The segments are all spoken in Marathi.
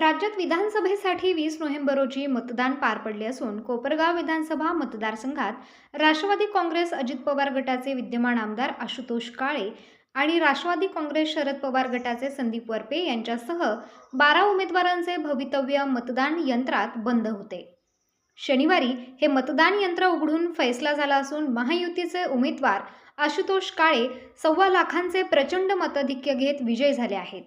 राज्यात विधानसभेसाठी वीस नोव्हेंबर रोजी मतदान पार पडले असून कोपरगाव विधानसभा मतदारसंघात राष्ट्रवादी काँग्रेस अजित पवार गटाचे विद्यमान आमदार आशुतोष काळे आणि राष्ट्रवादी काँग्रेस शरद पवार गटाचे संदीप वरपे यांच्यासह बारा उमेदवारांचे भवितव्य मतदान यंत्रात बंद होते. शनिवारी हे मतदान यंत्र उघडून फैसला झाला असून महायुतीचे उमेदवार आशुतोष काळे सव्वा लाखांचे प्रचंड मताधिक्य घेत विजयी झाले आहेत.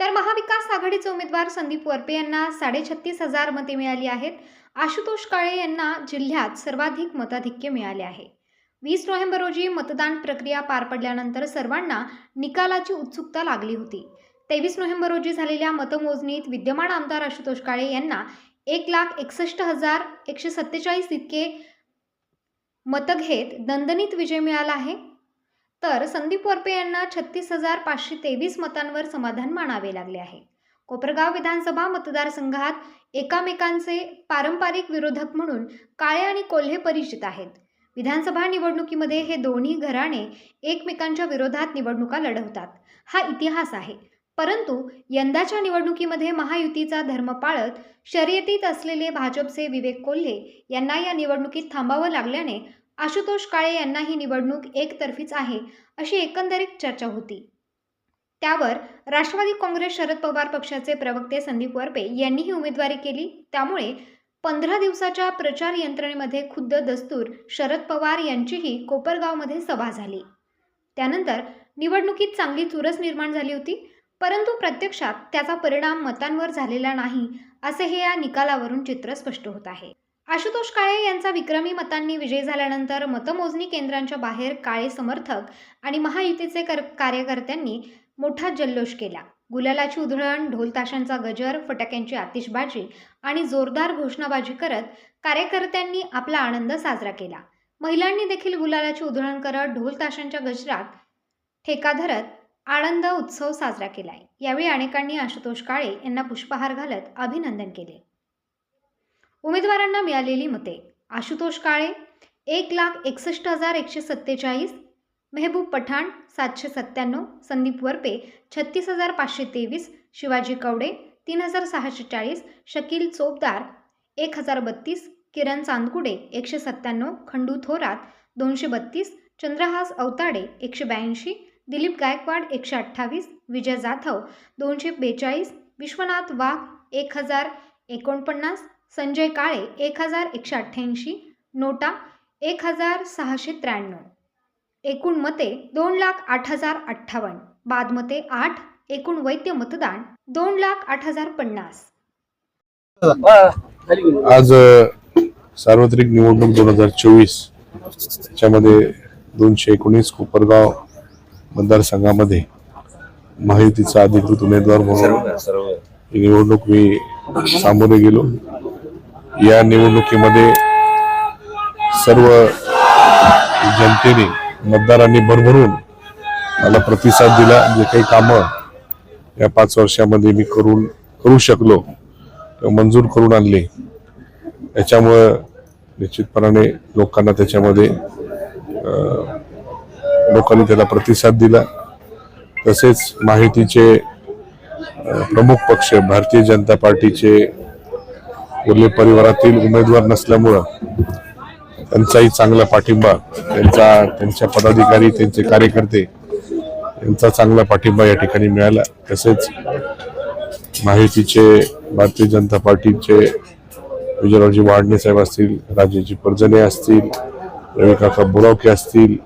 तर महाविकास आघाडीचे उमेदवार संदीप वरपे यांना साडेछत्तीस हजार मते मिळाली आहेत. आशुतोष काळे यांना जिल्ह्यात सर्वाधिक मताधिक्य मिळाले आहे. वीस नोव्हेंबर रोजी मतदान प्रक्रिया पार पडल्यानंतर सर्वांना निकालाची उत्सुकता लागली होती. तेवीस नोव्हेंबर रोजी झालेल्या मतमोजणीत विद्यमान आमदार आशुतोष काळे यांना एक लाख एकसष्ट हजार एकशे सत्तेचाळीस इतके मतं घेत दणदणीत विजय मिळाला आहे. तर संदीप वरपे यांना छत्तीस हजार पाचशे तेवीस मतांवर समाधान मानावे लागले आहे. कोपरगाव विधानसभा मतदारसंघात एकामेकांचे पारंपरिक विरोधक म्हणून काळे आणि कोल्हे परिचित आहेत. विधानसभा निवडणुकीमध्ये हे दोन्ही घराणे एकमेकांच्या विरोधात निवडणुका लढवतात. हा इतिहास आहे. परंतु यंदाच्या निवडणुकीमध्ये महायुतीचा धर्म पाळत शर्यतीत असलेले भाजपचे विवेक कोल्हे यांना या निवडणुकीत थांबावं लागल्याने आशुतोष काळे यांना ही निवडणूक एकतर्फीच आहे अशी एकंदरीत चर्चा होती. त्यावर राष्ट्रवादी काँग्रेस शरद पवार पक्षाचे प्रवक्ते संदीप वरपे यांनीही उमेदवारी केली. त्यामुळे पंधरा दिवसाच्या प्रचार यंत्रणेमध्ये खुद्द दस्तूर शरद पवार यांचीही कोपरगावमध्ये सभा झाली. त्यानंतर निवडणुकीत चांगली चुरस निर्माण झाली होती परंतु प्रत्यक्षात त्याचा परिणाम मतांवर झालेला नाही असे हे या निकालावरून चित्र स्पष्ट होत आहे. आशुतोष काळे यांचा विक्रमी मतांनी विजय झाल्यानंतर मतमोजणी केंद्रांच्या बाहेर काळे समर्थक आणि महायुतीचे कर कार्यकर्त्यांनी मोठा जल्लोष केला. गुलालाची उधळण ढोलताशांचा गजर फटाक्यांची आतिषबाजी आणि जोरदार घोषणाबाजी करत कार्यकर्त्यांनी आपला आनंद साजरा केला. महिलांनी देखील गुलालाची उधळण करत ढोलताशांच्या गजरात ठेका धरत आनंद उत्सव साजरा केलाय. यावेळी अनेकांनी आशुतोष काळे यांना पुष्पहार घालत अभिनंदन केले. उमेदवारांना मिळालेली मते. आशुतोष काळे एक लाख एकसष्ट हजार एकशे सत्तेचाळीस मेहबूब पठाण सातशे सत्त्याण्णव संदीप वरपे छत्तीस हजार पाचशे तेवीस शिवाजी कवडे तीन हजार सहाशे चाळीस शकील चोपदार एक हजार बत्तीस किरण चांदकुडे एकशे सत्त्याण्णव खंडू थोरात दोनशे बत्तीस चंद्रहास अवताडे एकशे ब्याऐंशी दिलीप गायकवाड एकशे अठ्ठावीस विजय जाधव दोनशे बेचाळीस विश्वनाथ वाघ एक हजार एकोणपन्नास संजय काळे एक हजार एकशे अठ्ठ्याऐंशी नोटा एक हजार सहाशे त्र्याण्णव. एकूण मते दोन लाख आठ हजार अठ्ठावन्न. बाद मते आठ. एकूण वैद्य मतदान दोन लाख आठ हजार पन्नास. आज सार्वत्रिक निवडणूक दोन हजार चोवीस. त्याच्यामध्ये दोनशे एकोणीस कोपरगाव मतदारसंघामध्ये महायुतीचा अधिकृत उमेदवार म्हणून ही निवडणूक मी सामोरे गेलो. या निवडणुकीमध्ये सर्व जनतेने मतदारांनी भरभरून मला प्रतिसाद दिला. जे काही कामं या पाच वर्षामध्ये मी करून करू शकलो मंजूर करून आणले. याच्यामुळं निश्चितपणाने लोकांना त्याच्यामध्ये लोकांनी त्याला प्रतिसाद दिला. तसेच माहितीचे प्रमुख पक्ष भारतीय जनता पार्टीचे कोल्हे परिवारातील उमेदवार नसल्यामुळं त्यांचाही चांगला पाठिंबा त्यांचा त्यांच्या पदाधिकारी त्यांचे कार्यकर्ते यांचा चांगला पाठिंबा या ठिकाणी मिळाला. तसेच माहितीचे भारतीय जनता पार्टीचे विजयरावजी वाडणे साहेब असतील राजेजी पर्जने असतील रविकाका बुरावके बोरावके असतील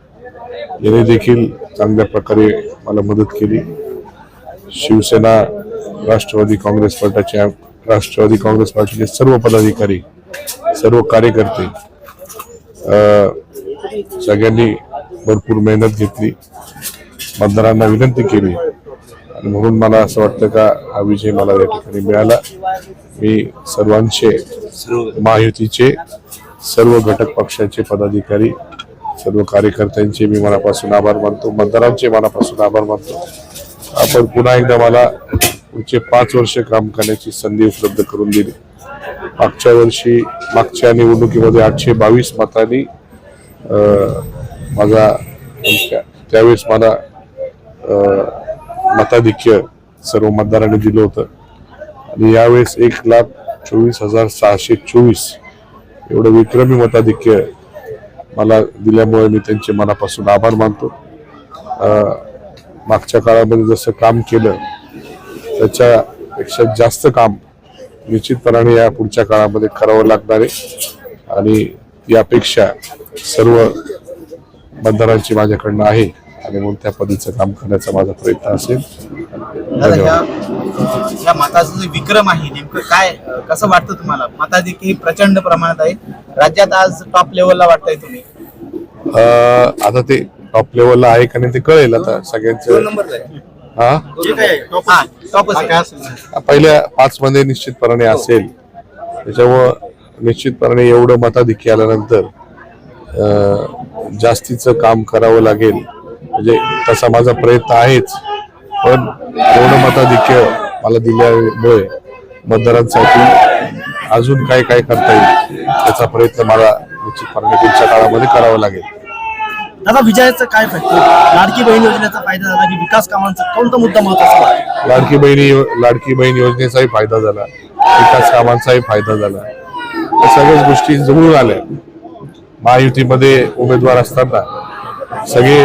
यांनी देखील चांगल्या प्रकारे मला मदत केली. शिवसेना राष्ट्रवादी काँग्रेस पक्षाच्या राष्ट्रवादी काँग्रेस पार्टीचे सर्व पदाधिकारी सर्व कार्यकर्ते सगळ्यांनी भरपूर मेहनत घेतली. मतदारांना विनंती केली. आणि म्हणून मला असं वाटतं का हा विजय मला या ठिकाणी मिळाला. मी सर्वांचे महायुतीचे सर्व घटक पक्षाचे पदाधिकारी सर्व कार्यकर्त्यांचे मी मनापासून आभार मानतो. मतदारांचे मनापासून आभार मानतो. आपण पुन्हा एकदा मला पुढचे पाच वर्ष काम करण्याची संधी उपलब्ध करून दिली. मागच्या वर्षी मागच्या निवडणुकीमध्ये आठशे बावीस मतांनी माझा त्यावेळेस मला मताधिक्य सर्व मतदारांनी दिलं होतं. आणि यावेळेस एक लाख चोवीस हजार सहाशे चोवीस एवढं विक्रमी मताधिक्य मला दिल्यामुळे मी त्यांचे मनापासून आभार मानतो. मागच्या काळामध्ये जसं काम केलं त्याच्यापेक्षा जास्त काम निश्चितपणाने या पुढच्या काळामध्ये करावं लागणार आहे. आणि ती अपेक्षा सर्व मतदारांची माझ्याकडनं आहे आणि म्हणून त्या पद्धतीचं काम करण्याचा माझा प्रयत्न असेल. ह्या मताचा जो विक्रम आहे नेमकं काय कसं वाटतं तुम्हाला? मताधिक्य ही प्रचंड प्रमाणात आहे. राज्यात आज टॉप लेवलला वाटतंय तुम्ही. आता ते टॉप लेवलला आहे का नाही ते कळेल. आता सगळ्यांचं हा. पहिल्या पाच मध्ये निश्चितपणाने असेल. त्याच्यामुळं निश्चितपणाने एवढं मताधिक्य आल्यानंतर अं, जास्तीचं काम करावं लागेल. म्हणजे तसा माझा प्रयत्न आहेच. पण एवढं मताधिक्य मला दिल्यामुळे मतदारांसाठी अजून काय काय करता येईल त्याचा प्रयत्न मला निश्चितपणे पुढच्या काळामध्ये करावा लागेल. दादा विजयाचा काय फायदा लाडकी बहीण योजनेचा फायदा झाला की विकास कामांचा कोणता मुद्दा महत्त्वाचा लाडकी बहिणी लाडकी बहीण योजनेचाही फायदा झाला. विकास कामांचाही फायदा झाला. या सगळ्याच गोष्टी जवळून आल्या. महायुतीमध्ये उमेदवार असताना सगळे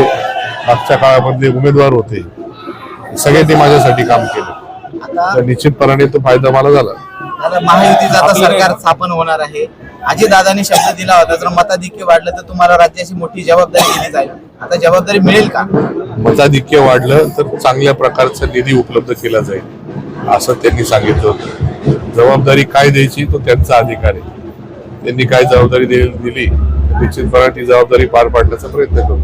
मागच्या काळामधले उमेदवार होते. सगळ्यांनी माझ्यासाठी काम केलं. आता तर निश्चितपणाने तो फायदा मला झाला. आता महायुतीचं आता सरकार स्थापन होणार आहे. अजितदादांनी शब्द दिला होता जर मताधिक्य वाढलं तर तुम्हाला राज्याची मोठी जबाबदारी दिली जाईल. आता जबाबदारी मिळेल का? मताधिक्य वाढलं तर चांगल्या प्रकारचा निधी उपलब्ध केला जाईल असं त्यांनी सांगितलं होतं. जबाबदारी काय द्यायची तो त्यांचा अधिकार आहे. त्यांनी काय जबाबदारी दिली निश्चितपणे ती जबाबदारी पार पाडण्याचा प्रयत्न करू.